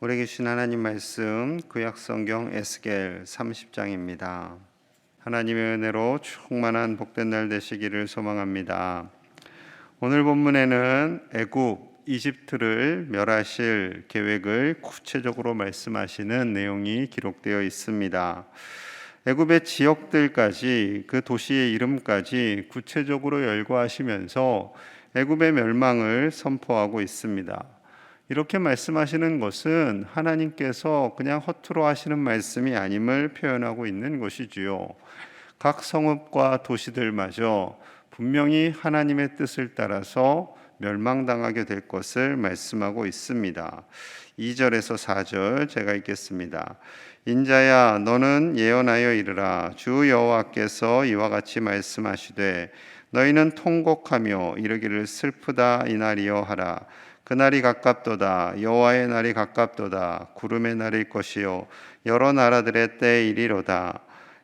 우리에게 주신 하나님 말씀 구약 성경 에스겔 30장입니다. 하나님의 은혜로 충만한 복된 날 되시기를 소망합니다. 오늘 본문에는 애굽 이집트를 멸하실 계획을 구체적으로 말씀하시는 내용이 기록되어 있습니다. 애굽의 지역들까지 그 도시의 이름까지 구체적으로 열거하시면서 애굽의 멸망을 선포하고 있습니다. 이렇게 말씀하시는 것은 하나님께서 그냥 허투루 하시는 말씀이 아님을 표현하고 있는 것이지요. 각 성읍과 도시들마저 분명히 하나님의 뜻을 따라서 멸망당하게 될 것을 말씀하고 있습니다. 2절에서 4절 제가 읽겠습니다. 인자야 너는 예언하여 이르라 주 여호와께서 이와 같이 말씀하시되 너희는 통곡하며 이르기를 슬프다 이날이여 하라 그날이 가깝도다. 여호와의 날이 가깝도다. 구름의 날일 것이요. 여러 나라들의 때에 이리로다.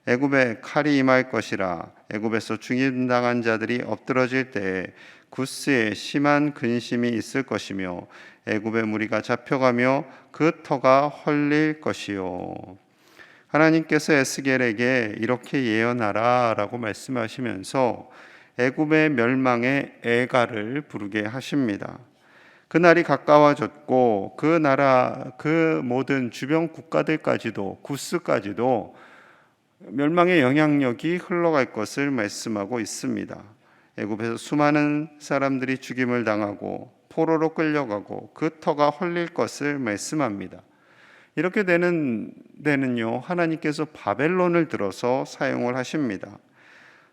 애굽에 칼이 임할 것이라. 애굽에서 죽임당한 자들이 엎드러질 때에 구스에 심한 근심이 있을 것이며 애굽의 무리가 잡혀가며 그 터가 헐릴 것이요. 하나님께서 에스겔에게 이렇게 예언하라라고 말씀하시면서 애굽의 멸망의 애가를 부르게 하십니다. 그날이 가까워졌고 그 나라 그 모든 주변 국가들까지도 구스까지도 멸망의 영향력이 흘러갈 것을 말씀하고 있습니다. 애굽에서 수많은 사람들이 죽임을 당하고 포로로 끌려가고 그 터가 헐릴 것을 말씀합니다. 이렇게 되는 데는요 하나님께서 바벨론을 들어서 사용을 하십니다.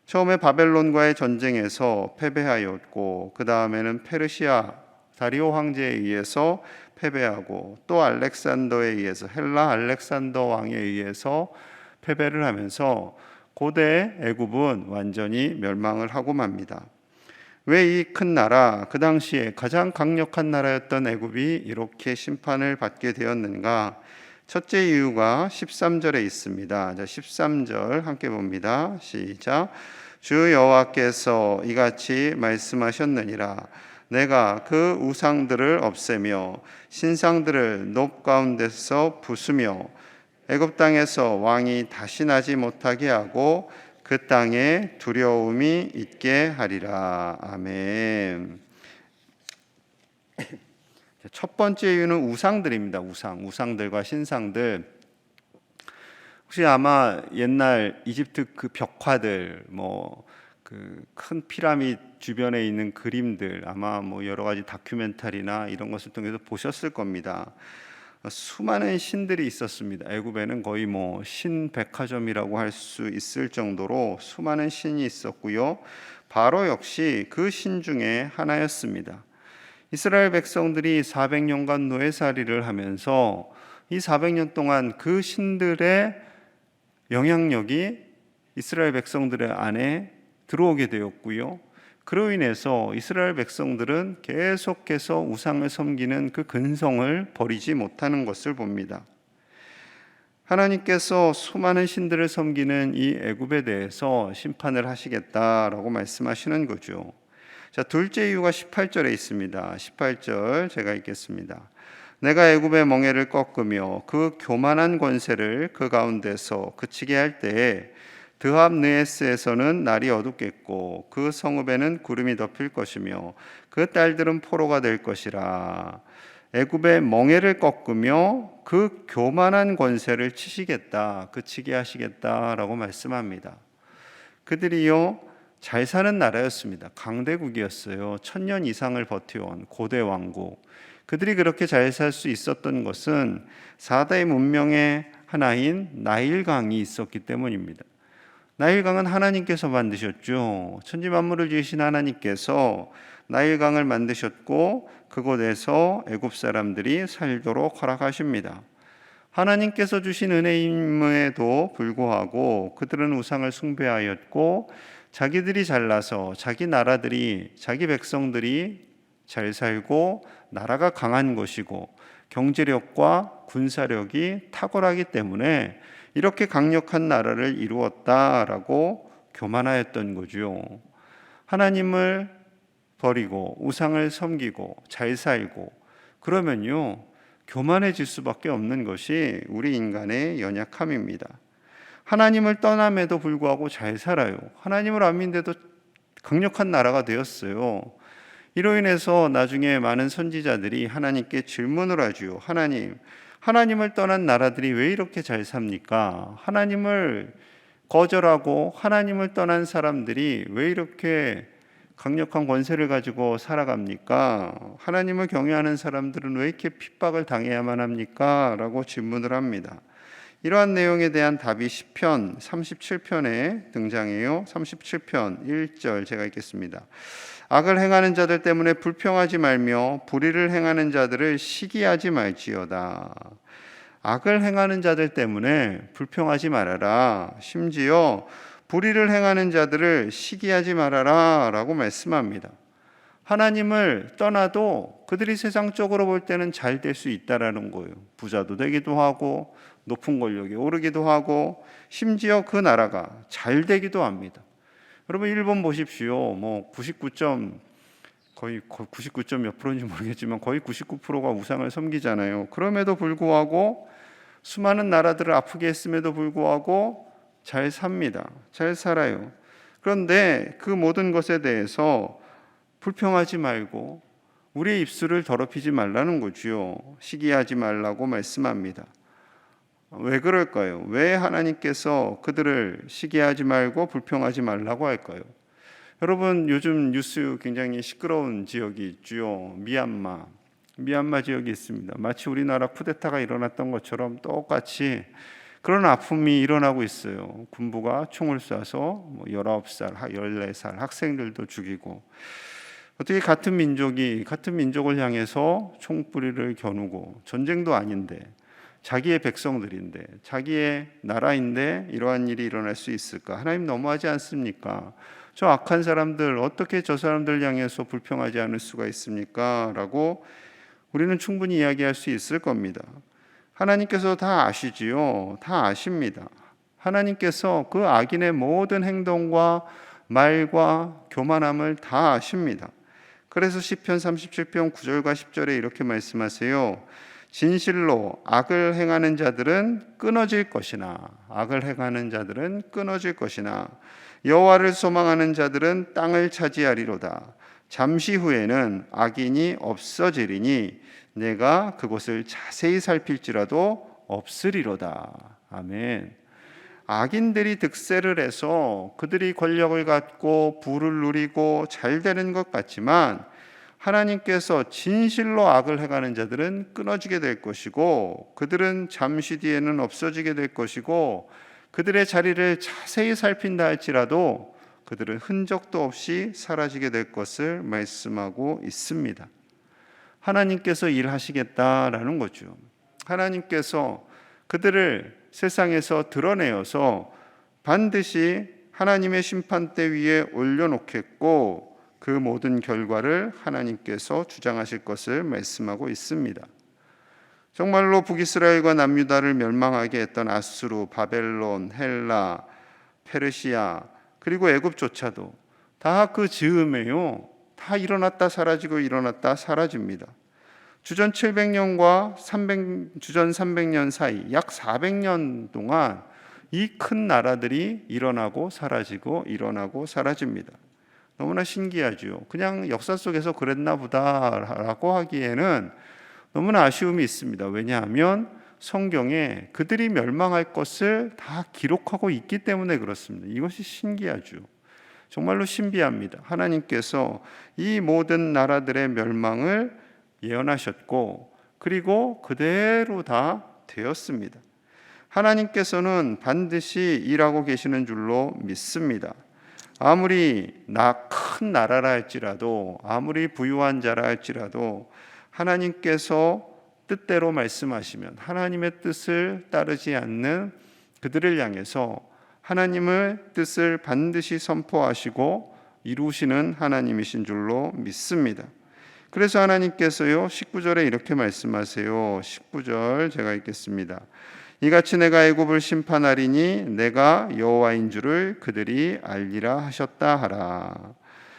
처음에 바벨론과의 전쟁에서 패배하였고 그 다음에는 페르시아 다리오 황제에 의해서 패배하고 또 알렉산더에 의해서 헬라 알렉산더 왕에 의해서 패배를 하면서 고대 애굽은 완전히 멸망을 하고 맙니다. 왜 이 큰 나라 그 당시에 가장 강력한 나라였던 애굽이 이렇게 심판을 받게 되었는가? 첫째 이유가 13절에 있습니다. 자, 13절 함께 봅니다. 시작. 주 여호와께서 이같이 말씀하셨느니라. 내가 그 우상들을 없애며 신상들을 높 가운데서 부수며 애굽 땅에서 왕이 다시 나지 못하게 하고 그 땅에 두려움이 있게 하리라. 아멘. 첫 번째 이유는 우상들입니다. 우상, 우상들과 신상들. 혹시 아마 옛날 이집트 그 벽화들, 뭐 그 큰 피라미드 주변에 있는 그림들, 아마 뭐 여러 가지 다큐멘터리나 이런 것을 통해서 보셨을 겁니다. 수많은 신들이 있었습니다. 애굽에는 거의 뭐 신백화점이라고 할 수 있을 정도로 수많은 신이 있었고요. 바로 역시 그 신 중에 하나였습니다. 이스라엘 백성들이 400년간 노예살이를 하면서 이 400년 동안 그 신들의 영향력이 이스라엘 백성들의 안에 들어오게 되었고요. 그로 인해서 이스라엘 백성들은 계속해서 우상을 섬기는 그 근성을 버리지 못하는 것을 봅니다. 하나님께서 수많은 신들을 섬기는 이 애굽에 대해서 심판을 하시겠다라고 말씀하시는 거죠. 자, 둘째 이유가 18절에 있습니다. 18절 제가 읽겠습니다. 내가 애굽의 멍에를 꺾으며 그 교만한 권세를 그 가운데서 그치게 할 때에 드합 느에스에서는 날이 어둡겠고 그 성읍에는 구름이 덮일 것이며 그 딸들은 포로가 될 것이라 애굽의 멍에를 꺾으며 그 교만한 권세를 치시겠다 그치게 하시겠다라고 말씀합니다. 그들이요 잘 사는 나라였습니다. 강대국이었어요. 천년 이상을 버텨온 고대 왕국. 그들이 그렇게 잘 살 수 있었던 것은 사다의 문명의 하나인 나일강이 있었기 때문입니다. 나일강은 하나님께서 만드셨죠. 천지 만물을 지으신 하나님께서 나일강을 만드셨고 그곳에서 애굽 사람들이 살도록 허락하십니다. 하나님께서 주신 은혜임에도 불구하고 그들은 우상을 숭배하였고 자기들이 잘나서 자기 나라들이 자기 백성들이 잘 살고 나라가 강한 것이고 경제력과 군사력이 탁월하기 때문에 이렇게 강력한 나라를 이루었다라고 교만하였던 거죠. 하나님을 버리고 우상을 섬기고 잘 살고 그러면요 교만해질 수밖에 없는 것이 우리 인간의 연약함입니다. 하나님을 떠남에도 불구하고 잘 살아요. 하나님을 안 믿는데도 강력한 나라가 되었어요. 이로 인해서 나중에 많은 선지자들이 하나님께 질문을 하지요. 하나님, 하나님을 떠난 나라들이 왜 이렇게 잘 삽니까? 하나님을 거절하고 하나님을 떠난 사람들이 왜 이렇게 강력한 권세를 가지고 살아갑니까? 하나님을 경외하는 사람들은 왜 이렇게 핍박을 당해야만 합니까? 라고 질문을 합니다. 이러한 내용에 대한 답이 시편 37편에 등장해요. 37편 1절 제가 읽겠습니다. 악을 행하는 자들 때문에 불평하지 말며 불의를 행하는 자들을 시기하지 말지어다. 악을 행하는 자들 때문에 불평하지 말아라. 심지어 불의를 행하는 자들을 시기하지 말아라 라고 말씀합니다. 하나님을 떠나도 그들이 세상적으로 볼 때는 잘 될 수 있다라는 거예요. 부자도 되기도 하고 높은 권력에 오르기도 하고 심지어 그 나라가 잘 되기도 합니다. 여러분 일본 보십시오. 뭐 99점 거의 99점 몇 프로인지 모르겠지만 거의 99%가 우상을 섬기잖아요. 그럼에도 불구하고 수많은 나라들을 아프게 했음에도 불구하고 잘 삽니다. 잘 살아요. 그런데 그 모든 것에 대해서 불평하지 말고 우리의 입술을 더럽히지 말라는 거지요. 시기하지 말라고 말씀합니다. 왜 그럴까요? 왜 하나님께서 그들을 시기하지 말고 불평하지 말라고 할까요? 여러분 요즘 뉴스 굉장히 시끄러운 지역이 있죠. 미얀마. 미얀마 지역이 있습니다. 마치 우리나라 쿠데타가 일어났던 것처럼 똑같이 그런 아픔이 일어나고 있어요. 군부가 총을 쏴서 뭐 19살, 14살 학생들도 죽이고 어떻게 같은 민족이 같은 민족을 향해서 총뿌리를 겨누고 전쟁도 아닌데 자기의 백성들인데 자기의 나라인데 이러한 일이 일어날 수 있을까? 하나님 너무하지 않습니까? 저 악한 사람들 어떻게 저 사람들 향해서 불평하지 않을 수가 있습니까? 라고 우리는 충분히 이야기할 수 있을 겁니다. 하나님께서 다 아시지요. 다 아십니다. 하나님께서 그 악인의 모든 행동과 말과 교만함을 다 아십니다. 그래서 시편 37편 9절과 10절에 이렇게 말씀하세요. 진실로 악을 행하는 자들은 끊어질 것이나 악을 행하는 자들은 끊어질 것이나 여호와를 소망하는 자들은 땅을 차지하리로다. 잠시 후에는 악인이 없어지리니 내가 그곳을 자세히 살필지라도 없으리로다. 아멘. 악인들이 득세를 해서 그들이 권력을 갖고 부를 누리고 잘 되는 것 같지만 하나님께서 진실로 악을 행하는 자들은 끊어지게 될 것이고 그들은 잠시 뒤에는 없어지게 될 것이고 그들의 자리를 자세히 살핀다 할지라도 그들은 흔적도 없이 사라지게 될 것을 말씀하고 있습니다. 하나님께서 일하시겠다라는 거죠. 하나님께서 그들을 세상에서 드러내어서 반드시 하나님의 심판대 위에 올려놓겠고 그 모든 결과를 하나님께서 주장하실 것을 말씀하고 있습니다. 정말로 북이스라엘과 남유다를 멸망하게 했던 아수르, 바벨론, 헬라, 페르시아 그리고 애굽조차도 다 그 즈음에요. 다 일어났다 사라지고 일어났다 사라집니다. 주전 700년과 300, 주전 300년 사이 약 400년 동안 이 큰 나라들이 일어나고 사라지고 일어나고 사라집니다. 너무나 신기하죠. 그냥 역사 속에서 그랬나 보다라고 하기에는 너무나 아쉬움이 있습니다. 왜냐하면 성경에 그들이 멸망할 것을 다 기록하고 있기 때문에 그렇습니다. 이것이 신기하죠. 정말로 신비합니다. 하나님께서 이 모든 나라들의 멸망을 예언하셨고 그리고 그대로 다 되었습니다. 하나님께서는 반드시 일하고 계시는 줄로 믿습니다. 아무리 나 큰 나라라 할지라도 아무리 부유한 자라 할지라도 하나님께서 뜻대로 말씀하시면 하나님의 뜻을 따르지 않는 그들을 향해서 하나님의 뜻을 반드시 선포하시고 이루시는 하나님이신 줄로 믿습니다. 그래서 하나님께서요 19절에 이렇게 말씀하세요. 19절 제가 읽겠습니다. 이같이 내가 애굽을 심판하리니 내가 여호와인 줄을 그들이 알리라 하셨다 하라.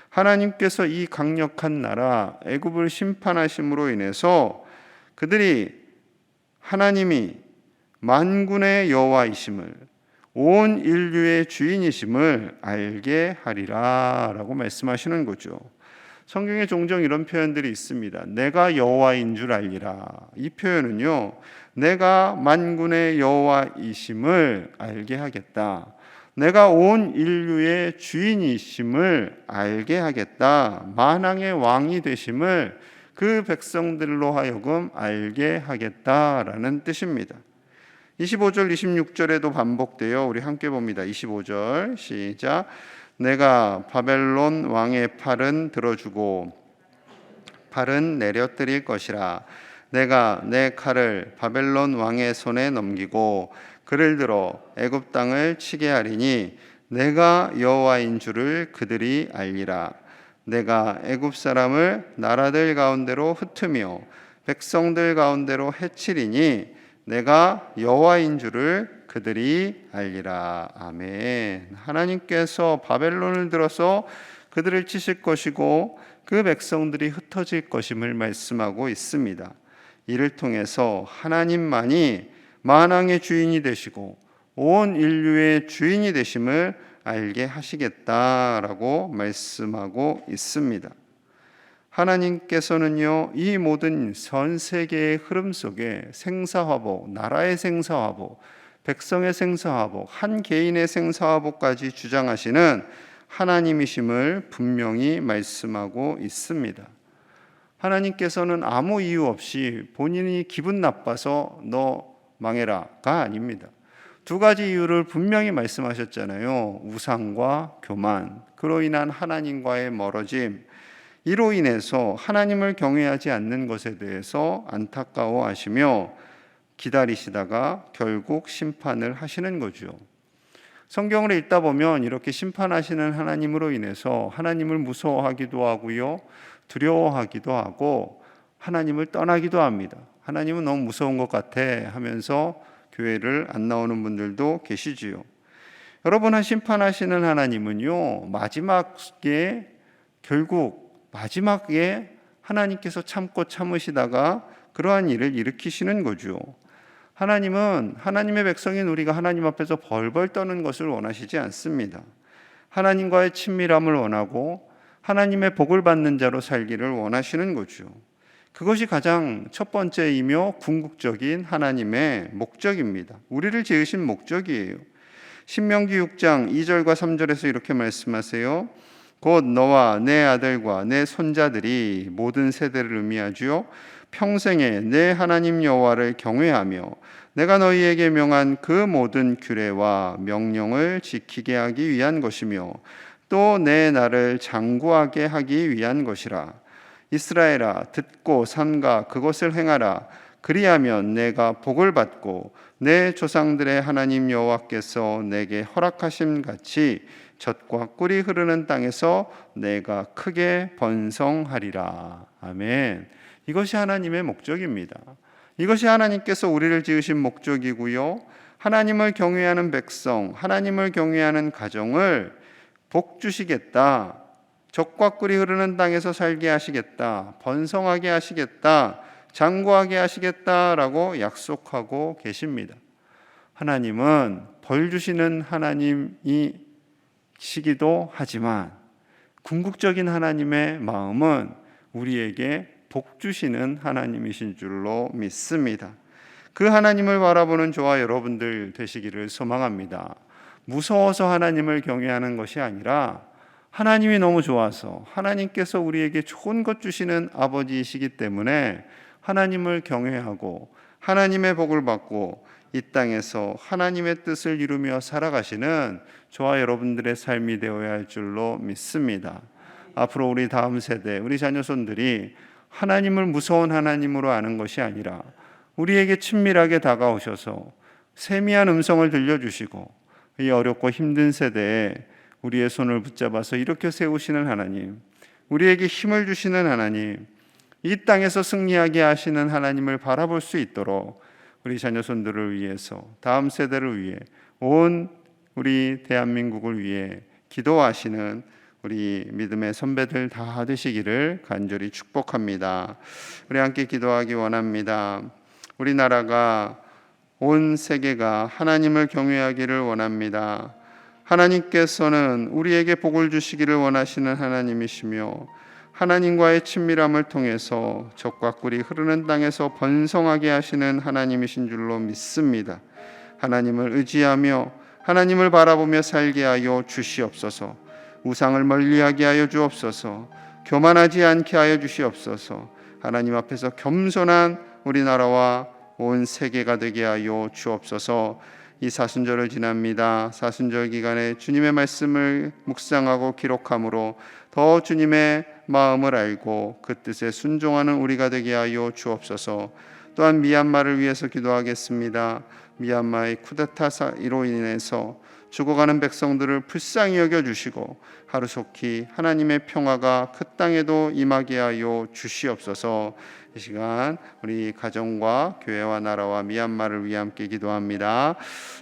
하나님께서 이 강력한 나라 애굽을 심판하심으로 인해서 그들이 하나님이 만군의 여호와이심을 온 인류의 주인이심을 알게 하리라라고 말씀하시는 거죠. 성경에 종종 이런 표현들이 있습니다. 내가 여호와인 줄 알리라. 이 표현은요. 내가 만군의 여호와이심을 알게 하겠다. 내가 온 인류의 주인이심을 알게 하겠다. 만왕의 왕이 되심을 그 백성들로 하여금 알게 하겠다라는 뜻입니다. 25절 26절에도 반복되어 우리 함께 봅니다. 25절 시작 내가 바벨론 왕의 팔은 들어주고 팔은 내려뜨릴 것이라 내가 내 칼을 바벨론 왕의 손에 넘기고 그를 들어 애굽 땅을 치게 하리니 내가 여호와인 줄을 그들이 알리라 내가 애굽 사람을 나라들 가운데로 흩으며 백성들 가운데로 해치리니 내가 여호와인 줄을 그들이 알리라. 아멘. 하나님께서 바벨론을 들어서 그들을 치실 것이고 그 백성들이 흩어질 것임을 말씀하고 있습니다. 이를 통해서 하나님만이 만왕의 주인이 되시고 온 인류의 주인이 되심을 알게 하시겠다라고 말씀하고 있습니다. 하나님께서는요, 이 모든 전 세계의 흐름 속에 생사화복, 나라의 생사화복, 백성의 생사화복, 한 개인의 생사화복까지 주장하시는 하나님이심을 분명히 말씀하고 있습니다. 하나님께서는 아무 이유 없이 본인이 기분 나빠서 너 망해라가 아닙니다. 두 가지 이유를 분명히 말씀하셨잖아요. 우상과 교만, 그로 인한 하나님과의 멀어짐, 이로 인해서 하나님을 경외하지 않는 것에 대해서 안타까워 하시며 기다리시다가 결국 심판을 하시는 거죠. 성경을 읽다 보면 이렇게 심판하시는 하나님으로 인해서 하나님을 무서워하기도 하고요. 두려워하기도 하고 하나님을 떠나기도 합니다. 하나님은 너무 무서운 것 같아 하면서 교회를 안 나오는 분들도 계시지요. 여러분 한 심판하시는 하나님은요. 마지막에 결국 마지막에 하나님께서 참고 참으시다가 그러한 일을 일으키시는 거죠. 하나님은 하나님의 백성인 우리가 하나님 앞에서 벌벌 떠는 것을 원하시지 않습니다. 하나님과의 친밀함을 원하고 하나님의 복을 받는 자로 살기를 원하시는 거죠. 그것이 가장 첫 번째이며 궁극적인 하나님의 목적입니다. 우리를 지으신 목적이에요. 신명기 6장 2절과 3절에서 이렇게 말씀하세요. 곧 너와 내 아들과 내 손자들이 모든 세대를 의미하지요. 평생에 내 하나님 여호와를 경외하며 내가 너희에게 명한 그 모든 규례와 명령을 지키게 하기 위한 것이며 또 내 나를 장구하게 하기 위한 것이라. 이스라엘아 듣고 삼가 그것을 행하라. 그리하면 내가 복을 받고 내 조상들의 하나님 여호와께서 내게 허락하심 같이 젖과 꿀이 흐르는 땅에서 내가 크게 번성하리라. 아멘. 이것이 하나님의 목적입니다. 이것이 하나님께서 우리를 지으신 목적이고요. 하나님을 경외하는 백성, 하나님을 경외하는 가정을 복 주시겠다. 적과 꿀이 흐르는 땅에서 살게 하시겠다. 번성하게 하시겠다. 장구하게 하시겠다라고 약속하고 계십니다. 하나님은 벌 주시는 하나님이 시기도 하지만 궁극적인 하나님의 마음은 우리에게 복 주시는 하나님이신 줄로 믿습니다. 그 하나님을 바라보는 저와 여러분들 되시기를 소망합니다. 무서워서 하나님을 경외하는 것이 아니라 하나님이 너무 좋아서 하나님께서 우리에게 좋은 것 주시는 아버지이시기 때문에 하나님을 경외하고 하나님의 복을 받고 이 땅에서 하나님의 뜻을 이루며 살아가시는 저와 여러분들의 삶이 되어야 할 줄로 믿습니다. 앞으로 우리 다음 세대, 우리 자녀손들이 하나님을 무서운 하나님으로 아는 것이 아니라 우리에게 친밀하게 다가오셔서 세미한 음성을 들려주시고 이 어렵고 힘든 세대에 우리의 손을 붙잡아서 이렇게 세우시는 하나님, 우리에게 힘을 주시는 하나님, 이 땅에서 승리하게 하시는 하나님을 바라볼 수 있도록 우리 자녀손들을 위해서 다음 세대를 위해 온 우리 대한민국을 위해 기도하시는 우리 믿음의 선배들 다 되시기를 간절히 축복합니다. 우리 함께 기도하기 원합니다. 우리나라가 온 세계가 하나님을 경외하기를 원합니다. 하나님께서는 우리에게 복을 주시기를 원하시는 하나님이시며 하나님과의 친밀함을 통해서 적과 꿀이 흐르는 땅에서 번성하게 하시는 하나님이신 줄로 믿습니다. 하나님을 의지하며 하나님을 바라보며 살게 하여 주시옵소서. 우상을 멀리하게 하여 주옵소서. 교만하지 않게 하여 주시옵소서. 하나님 앞에서 겸손한 우리나라와 온 세계가 되게 하여 주옵소서. 이 사순절을 지납니다. 사순절 기간에 주님의 말씀을 묵상하고 기록함으로 더 주님의 마음을 알고 그 뜻에 순종하는 우리가 되게 하여 주옵소서. 또한 미얀마를 위해서 기도하겠습니다. 미얀마의 쿠데타사로 인해서 죽어가는 백성들을 불쌍히 여겨 주시고 하루속히 하나님의 평화가 그 땅에도 임하게 하여 주시옵소서. 이 시간 우리 가정과 교회와 나라와 미얀마를 위해 함께 기도합니다.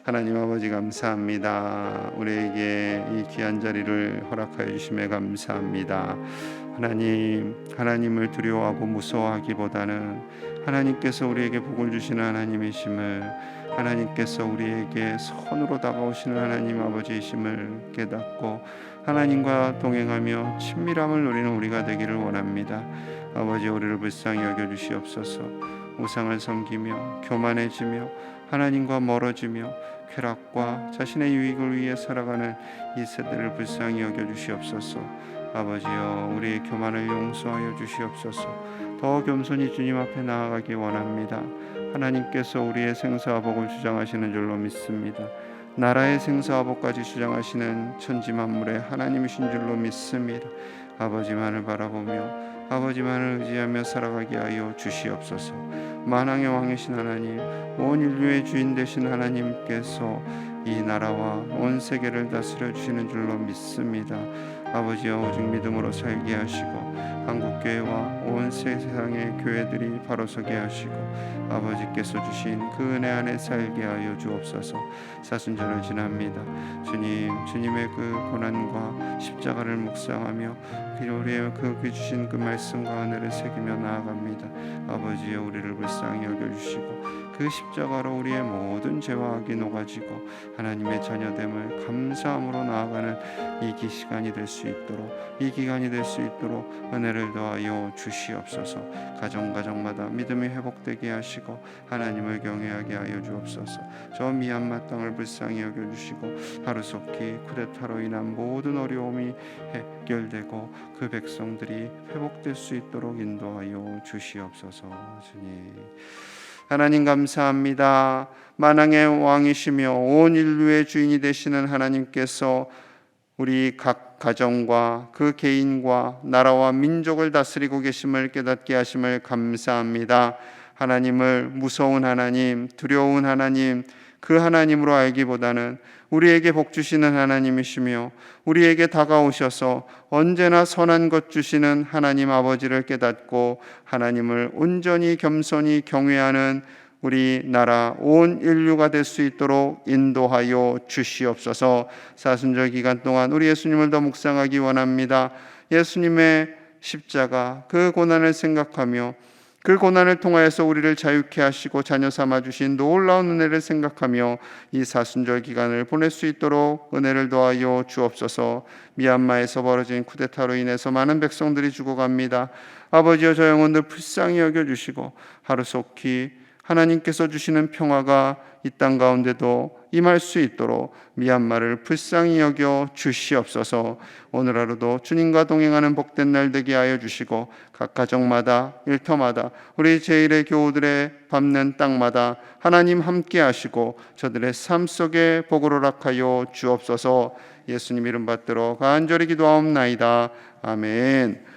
하나님 아버지 감사합니다. 우리에게 이 귀한 자리를 허락하여 주심에 감사합니다. 하나님, 하나님을 두려워하고 무서워하기보다는 하나님께서 우리에게 복을 주시는 하나님이심을 하나님께서 우리에게 선으로 다가오시는 하나님 아버지이심을 깨닫고 하나님과 동행하며 친밀함을 누리는 우리가 되기를 원합니다. 아버지 우리를 불쌍히 여겨 주시옵소서. 우상을 섬기며 교만해지며 하나님과 멀어지며 쾌락과 자신의 유익을 위해 살아가는 이 세대를 불쌍히 여겨 주시옵소서. 아버지여 우리의 교만을 용서하여 주시옵소서. 더 겸손히 주님 앞에 나아가기 원합니다. 하나님께서 우리의 생사와 복을 주장하시는 줄로 믿습니다. 나라의 생사와 복까지 주장하시는 천지 만물의 하나님이신 줄로 믿습니다. 아버지만을 바라보며 아버지만을 의지하며 살아가게 하여 주시옵소서. 만왕의 왕이신 하나님, 온 인류의 주인 되신 하나님께서 이 나라와 온 세계를 다스려 주시는 줄로 믿습니다. 아버지여 오직 믿음으로 살게 하시고 한국 교회와 온 세상의 교회들이 바로 서게 하시고 아버지께서 주신 그 은혜 안에 살게 하여 주옵소서. 사순절을 지납니다. 주님, 주님의 그 고난과 십자가를 묵상하며 우리의 그 주신 그 말씀과 은혜를 새기며 나아갑니다. 아버지여 우리를 불쌍히 여겨 주시고 그 십자가로 우리의 모든 죄와 악이 녹아지고 하나님의 자녀됨을 감사함으로 나아가는 이 시간이 될 수 있도록 이 기간이 될 수 있도록 은혜를 더하여 주시옵소서. 가정 가정마다 믿음이 회복되게 하시고 하나님을 경외하게 하여 주옵소서. 저 미얀마 땅을 불쌍히 여겨 주시고 하루속히 쿠데타로 인한 모든 어려움이 해결되고 그 백성들이 회복될 수 있도록 인도하여 주시옵소서. 주님. 하나님 감사합니다. 만왕의 왕이시며 온 인류의 주인이 되시는 하나님께서 우리 각 가정과 그 개인과 나라와 민족을 다스리고 계심을 깨닫게 하심을 감사합니다. 하나님을 무서운 하나님, 두려운 하나님, 그 하나님으로 알기보다는 우리에게 복 주시는 하나님이시며 우리에게 다가오셔서 언제나 선한 것 주시는 하나님 아버지를 깨닫고 하나님을 온전히 겸손히 경외하는 우리 나라 온 인류가 될 수 있도록 인도하여 주시옵소서. 사순절 기간 동안 우리 예수님을 더 묵상하기 원합니다. 예수님의 십자가 그 고난을 생각하며 그 고난을 통하여서 우리를 자유케 하시고 자녀 삼아 주신 놀라운 은혜를 생각하며 이 사순절 기간을 보낼 수 있도록 은혜를 더하여 주옵소서. 미얀마에서 벌어진 쿠데타로 인해서 많은 백성들이 죽어갑니다. 아버지여 저 영혼들 불쌍히 여겨 주시고 하루속히 하나님께서 주시는 평화가 이 땅 가운데도 임할 수 있도록 미얀마를 불쌍히 여겨 주시옵소서. 오늘 하루도 주님과 동행하는 복된 날 되게 하여 주시고 각 가정마다 일터마다 우리 제일의 교우들의 밟는 땅마다 하나님 함께 하시고 저들의 삶 속에 복을 허락하여 주옵소서. 예수님 이름 받들어 간절히 기도하옵나이다. 아멘.